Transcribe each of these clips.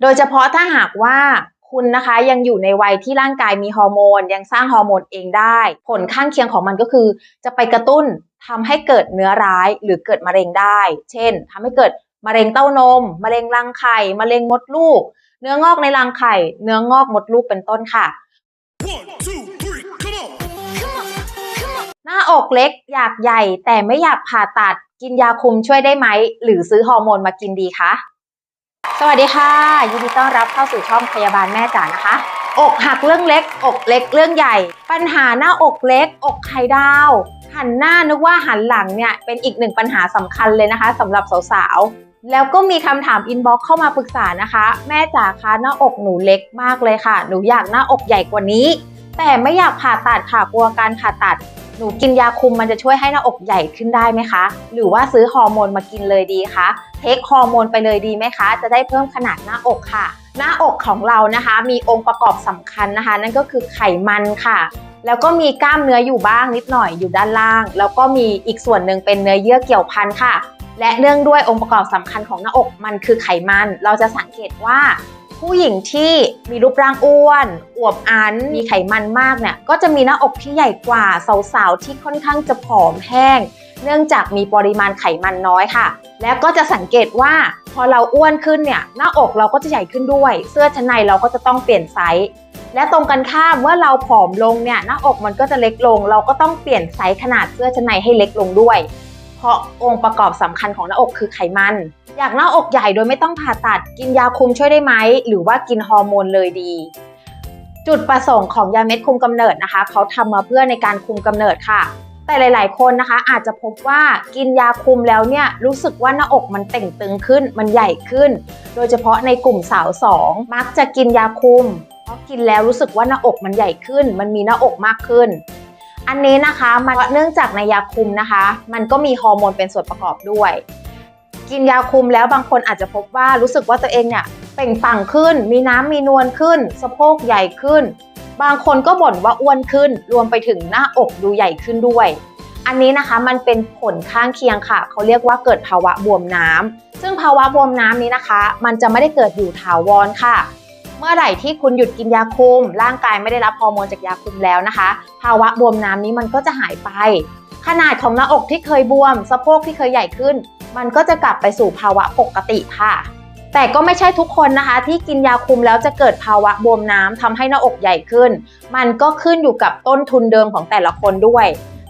โดยเฉพาะถ้าหากว่าคุณนะคะยังอยู่ในวัยที่ร่างกายมีฮอร์โมน ยังสร้างฮอร์โมนเองได้ ผลข้างเคียงของมันก็คือ จะไปกระตุ้นทำให้เกิดเนื้อร้ายหรือเกิดมะเร็งได้ เช่นทำให้เกิดมะเร็งเต้านม มะเร็งรังไข่ มะเร็งมดลูก เนื้องอกในรังไข่ เนื้องอกมดลูกเป็นต้นค่ะ One, two, three, come on! หน้าอกเล็กอยากใหญ่แต่ไม่อยากผ่าตัดกินยาคุมช่วยได้ไหม หรือซื้อฮอร์โมนมากินดีคะ สวัสดีค่ะยินดีต้อนรับเข้าสู่ช่องพยาบาลแม่จ๋านะคะ อกหักเรื่องเล็ก อกเล็กเรื่องใหญ่ ปัญหาหน้าอกเล็ก อกไข่ดาว หันหน้านึกว่าหันหลังเนี่ยเป็นอีกหนึ่งปัญหาสำคัญเลยนะคะสำหรับสาวๆ แล้วก็มีคำถามอินบ็อกซ์เข้ามาปรึกษานะคะ แม่จ๋าคะหน้าอกหนูเล็กมากเลยค่ะ หนูอยากหน้าอกใหญ่กว่านี้ แต่ไม่อยากผ่าตัดค่ะกลัวการผ่าตัด หนูกินยาคุมมันจะช่วยให้หน้าอกใหญ่ขึ้นได้ไหมคะ หรือว่าซื้อฮอร์โมนมากินเลยดีคะเทคฮอร์โมนไปเลยดีไหมคะ จะได้เพิ่มขนาดหน้าอกค่ะ หน้าอกของเรานะคะ มีองค์ประกอบสำคัญนะคะ นั่นก็คือไขมันค่ะ แล้วก็มีกล้ามเนื้ออยู่บ้างนิดหน่อยอยู่ด้านล่าง แล้วก็มีอีกส่วนหนึ่งเป็นเนื้อเยื่อเกี่ยวพันค่ะและเนื่องด้วยองค์ประกอบสำคัญของหน้าอกมันคือไขมัน เราจะสังเกตว่า ผู้หญิงที่มีรูปร่างอ้วน อวบอัน มีไขมันมากเนี่ย ก็จะมีหน้าอกที่ใหญ่กว่าสาวๆ ที่ค่อนข้างจะผอมแห้ง เนื่องจากมีปริมาณไขมันน้อยค่ะ แล้วก็จะสังเกตว่าพอเราอ้วนขึ้นเนี่ย หน้าอกเราก็จะใหญ่ขึ้นด้วย เสื้อชั้นในเราก็จะต้องเปลี่ยนไซส์ และตรงกันข้ามเมื่อเราผอมลงเนี่ย หน้าอกมันก็จะเล็กลง เราก็ต้องเปลี่ยนไซส์ขนาดเสื้อชั้นในให้เล็กลงด้วย เพราะองค์ประกอบสำคัญของหน้าอกคือไขมัน อยากหน้าอกใหญ่โดยไม่ต้องผ่าตัดกินยาคุมช่วยได้ไหม หรือว่ากินฮอร์โมนเลยดี จุดประสงค์ของยาเม็ดคุมกำเนิดนะคะ เขาทำมาเพื่อในการคุมกำเนิดค่ะ แต่หลาย ๆ คนนะคะ อาจจะพบว่ากินยาคุมแล้วเนี่ยรู้สึกว่าหน้าอกมันเต่งตึงขึ้น มันใหญ่ขึ้น โดยเฉพาะในกลุ่มสาวสองมักจะกินยาคุมเพราะกินแล้วรู้สึกว่าหน้าอกมันใหญ่ขึ้น มันมีหน้าอกมากขึ้น อันนี้นะคะมันเนื่องจากในยาคุมนะคะ มันก็มีฮอร์โมนเป็นส่วนประกอบด้วย กินยาคุมแล้วบางคนอาจจะพบว่ารู้สึกว่าตัวเองเนี่ยเป่งปังขึ้น มีน้ำมีนวลขึ้น สะโพกใหญ่ขึ้น บางคนก็บ่นว่าอ้วนขึ้น รวมไปถึงหน้าอกดูใหญ่ขึ้นด้วย อันนี้นะคะมันเป็นผลข้างเคียงค่ะ เขาเรียกว่าเกิดภาวะบวมน้ำซึ่งภาวะบวมน้ำนี้นะคะ มันจะไม่ได้เกิดอยู่ถาวรค่ะ เมื่อไหร่ที่คุณหยุดกินยาคุม ร่างกายไม่ได้รับฮอร์โมนจากยาคุมแล้วนะคะ ภาวะบวมน้ำนี้มันก็จะหายไป ขนาดของหน้าอกที่เคยบวม สะโพกที่เคยใหญ่ขึ้น มันก็จะกลับไปสู่ภาวะปกติค่ะ แต่ก็ไม่ใช่ทุกคนนะคะ ที่กินยาคุมแล้วจะเกิดภาวะบวมน้ำทำให้หน้าอกใหญ่ขึ้น มันก็ขึ้นอยู่กับต้นทุนเดิมของแต่ละคนด้วย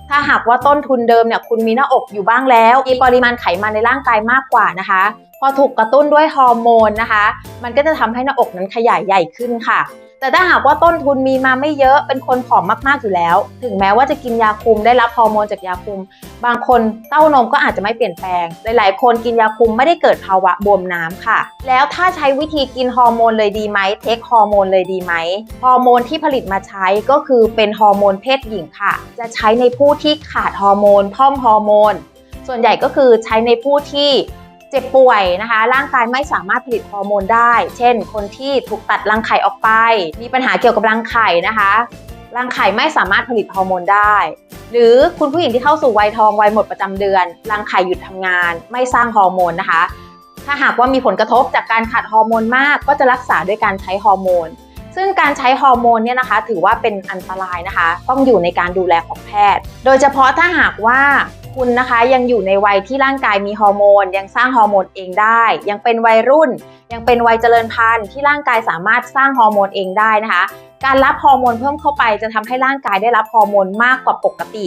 ถ้าหากว่าต้นทุนเดิมเนี่ยคุณมีหน้าอกอยู่บ้างแล้ว มีปริมาณไขมันในร่างกายมากกว่านะคะ พอถูกกระตุ้นด้วยฮอร์โมนนะคะ มันก็จะทำให้หน้าอกนั้นขยายใหญ่ขึ้นค่ะ แต่ถ้าหากว่าต้นทุนมีมาไม่เยอะเป็นคนผอมมากๆอยู่แล้ว ถึงแม้ว่าจะกินยาคุมได้รับฮอร์โมนจากยาคุม บางคนเต้านมก็อาจจะไม่เปลี่ยนแปลง หลายๆ คนกินยาคุมไม่ได้เกิดภาวะบวมน้ำค่ะ แล้วถ้าใช้วิธีกินฮอร์โมนเลยดีไหมเทคฮอร์โมนเลยดีไหมฮอร์โมนที่ผลิตมาใช้ก็คือเป็นฮอร์โมนเพศหญิงค่ะ จะใช้ในผู้ที่ขาดฮอร์โมนพร่อมฮอร์โมนส่วนใหญ่ก็คือใช้ในผู้ที่ เจ็บป่วยนะคะ ร่างกายไม่สามารถผลิตฮอร์โมนได้ เช่น คนที่ถูกตัดรังไข่ออกไป มีปัญหาเกี่ยวกับรังไข่นะคะรังไข่ไม่สามารถผลิตฮอร์โมนได้ หรือคุณผู้หญิงที่เข้าสู่วัยทองวัยหมดประจำเดือน รังไข่หยุดทำงาน ไม่สร้างฮอร์โมนนะคะ ถ้าหากว่ามีผลกระทบจากการขาดฮอร์โมนมาก ก็จะรักษาด้วยการใช้ฮอร์โมน ซึ่งการใช้ฮอร์โมนเนี่ยนะคะ ถือว่าเป็นอันตรายนะคะ ต้องอยู่ในการดูแลของแพทย์ โดยเฉพาะถ้าหากว่า คุณนะคะยังอยู่ในวัยที่ร่างกายมีฮอร์โมน ยังสร้างฮอร์โมนเองได้ ยังเป็นวัยรุ่น ยังเป็นวัยเจริญพันธุ์ที่ร่างกายสามารถสร้างฮอร์โมนเองได้นะคะ การรับฮอร์โมนเพิ่มเข้าไปจะทำให้ร่างกายได้รับฮอร์โมนมากกว่าปกติ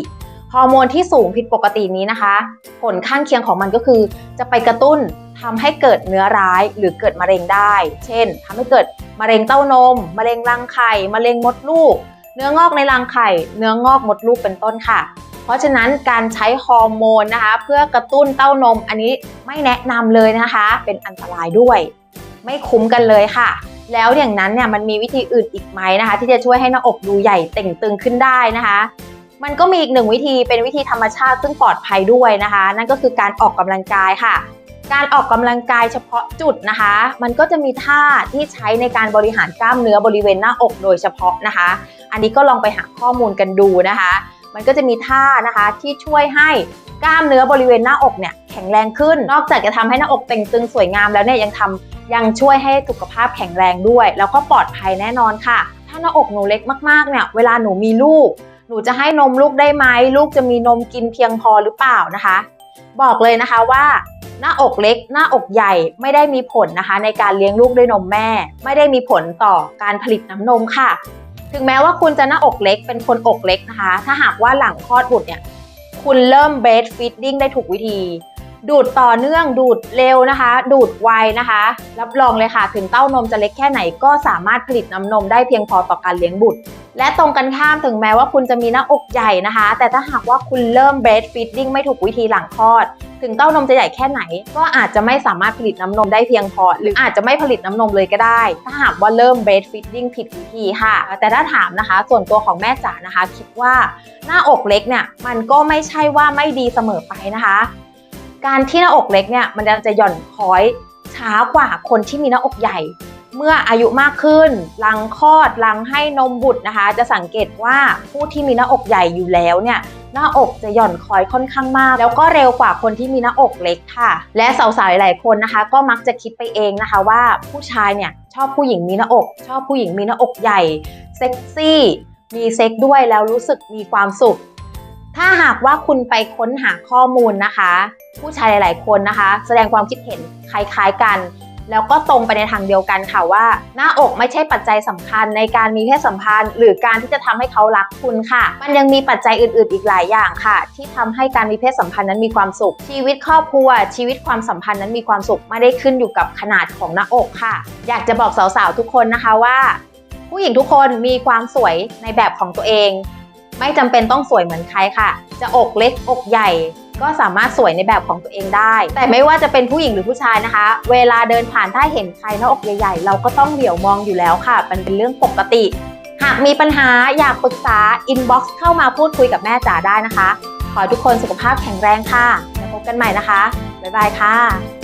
ฮอร์โมนที่สูงผิดปกตินี้นะคะ ผลข้างเคียงของมันก็คือ จะไปกระตุ้นทำให้เกิดเนื้อร้ายหรือเกิดมะเร็งได้ เช่นทำให้เกิดมะเร็งเต้านม มะเร็งรังไข่ มะเร็งมดลูก เนื้องอกในรังไข่ เนื้องอกมดลูกเป็นต้นค่ะ เพราะฉะนั้นการใช้ฮอร์โมนนะคะ เพื่อกระตุ้นเต้านมอันนี้ไม่แนะนำเลยนะคะ เป็นอันตรายด้วย ไม่คุ้มกันเลยค่ะ แล้วอย่างนั้นเนี่ยมันมีวิธีอื่นอีกไหมนะคะ ที่จะช่วยให้หน้าอกดูใหญ่เต่งตึงขึ้นได้นะคะ มันก็มีอีกหนึ่งวิธีเป็นวิธีธรรมชาติซึ่งปลอดภัยด้วยนะคะ นั่นก็คือการออกกำลังกายค่ะการออกกำลังกายเฉพาะจุดนะคะ มันก็จะมีท่าที่ใช้ในการบริหารกล้ามเนื้อบริเวณหน้าอกโดยเฉพาะนะคะ อันนี้ก็ลองไปหาข้อมูลกันดูนะคะ มันก็จะมีท่านะคะที่ช่วยให้กล้ามเนื้อบริเวณหน้าอกเนี่ยแข็งแรงขึ้น นอกจากจะทำให้หน้าอกเต่งตึงสวยงามแล้วเนี่ยยังทำยังช่วยให้สุขภาพแข็งแรงด้วย แล้วก็ปลอดภัยแน่นอนค่ะ ถ้าหน้าอกหนูเล็กมากๆเนี่ยเวลาหนูมีลูก หนูจะให้นมลูกได้ไหมลูกจะมีนมกินเพียงพอหรือเปล่านะคะ บอกเลยนะคะว่าหน้าอกเล็ก หน้าอกใหญ่ไม่ได้มีผลนะคะ ในการเลี้ยงลูกด้วยนมแม่ ไม่ได้มีผลต่อการผลิตน้ำนมค่ะ ถึงแม้ว่าคุณจะหน้าอกเล็กเป็นคนอกเล็กนะคะ ถ้าหากว่าหลังคลอดบุตรเนี่ย คุณเริ่มเบสฟีดดิ้งได้ถูกวิธี ดูดต่อเนื่องดูดเร็วนะคะ ดูดไวนะคะ รับรองเลยค่ะ ถึงเต้านมจะเล็กแค่ไหนก็สามารถผลิตน้ำนมได้เพียงพอต่อการเลี้ยงบุตร และตรงกันข้ามถึงแม้ว่าคุณจะมีหน้าอกใหญ่นะคะ แต่ถ้าหากว่าคุณเริ่มเบสฟีดดิ้งไม่ถูกวิธีหลังคลอด ถึงเต้านมจะใหญ่แค่ไหน ก็อาจจะไม่สามารถผลิตน้ำนมได้เพียงพอ หรืออาจจะไม่ผลิตน้ำนมเลยก็ได้ ถ้าหากว่าเริ่มเบสฟีดดิ้งผิดวิธีค่ะ แต่ถ้าถามนะคะ ส่วนตัวของแม่จ๋านะคะ คิดว่าหน้าอกเล็กเนี่ยมันก็ไม่ใช่ว่าไม่ดีเสมอไปนะคะ การที่หน้าอกเล็กเนี่ยมันจะหย่อนคล้อยช้ากว่าคนที่มีหน้าอกใหญ่ เมื่ออายุมากขึ้นหลังคลอดหลังให้นมบุตรนะคะ จะสังเกตว่าผู้ที่มีหน้าอกใหญ่อยู่แล้วเนี่ยหน้าอกจะหย่อนคล้อยค่อนข้างมาก แล้วก็เร็วกว่าคนที่มีหน้าอกเล็กค่ะ และสาวๆหลายคนนะคะ ก็มักจะคิดไปเองนะคะว่าผู้ชายเนี่ยชอบผู้หญิงมีหน้าอก ชอบผู้หญิงมีหน้าอกใหญ่เซ็กซี่มีเซ็กด้วยแล้วรู้สึกมีความสุข ถ้าหากว่าคุณไปค้นหาข้อมูลนะคะ ผู้ชายหลาย ๆ คนนะคะ แสดงความคิดเห็นคล้าย ๆ กัน แล้วก็ตรงไปในทางเดียวกันค่ะว่า หน้าอกไม่ใช่ปัจจัยสำคัญในการมีเพศสัมพันธ์ หรือการที่จะทำให้เขารักคุณค่ะ มันยังมีปัจจัยอื่นๆ อีกหลายอย่างค่ะ ที่ทำให้การมีเพศสัมพันธ์นั้นมีความสุข ชีวิตครอบครัว ชีวิตความสัมพันธ์นั้นมีความสุขไม่ได้ขึ้นอยู่กับขนาดของหน้าอกค่ะ อยากจะบอกสาวๆทุกคนนะคะว่า ผู้หญิงทุกคนมีความสวยในแบบของตัวเอง ไม่จำเป็นต้องสวยเหมือนใครค่ะ จะอกเล็กอกใหญ่ ก็สามารถสวยในแบบของตัวเองได้ แต่ไม่ว่าจะเป็นผู้หญิงหรือผู้ชายนะคะ เวลาเดินผ่านถ้าเห็นใครหน้าอกใหญ่ๆ เราก็ต้องเหลียวมองอยู่แล้วค่ะ มันเป็นเรื่องปกติ หากมีปัญหาอยากปรึกษา inbox เข้ามาพูดคุยกับแม่จ๋าได้นะคะ ขอทุกคนสุขภาพแข็งแรงค่ะแล้วพบกันใหม่นะคะบ๊ายบายค่ะ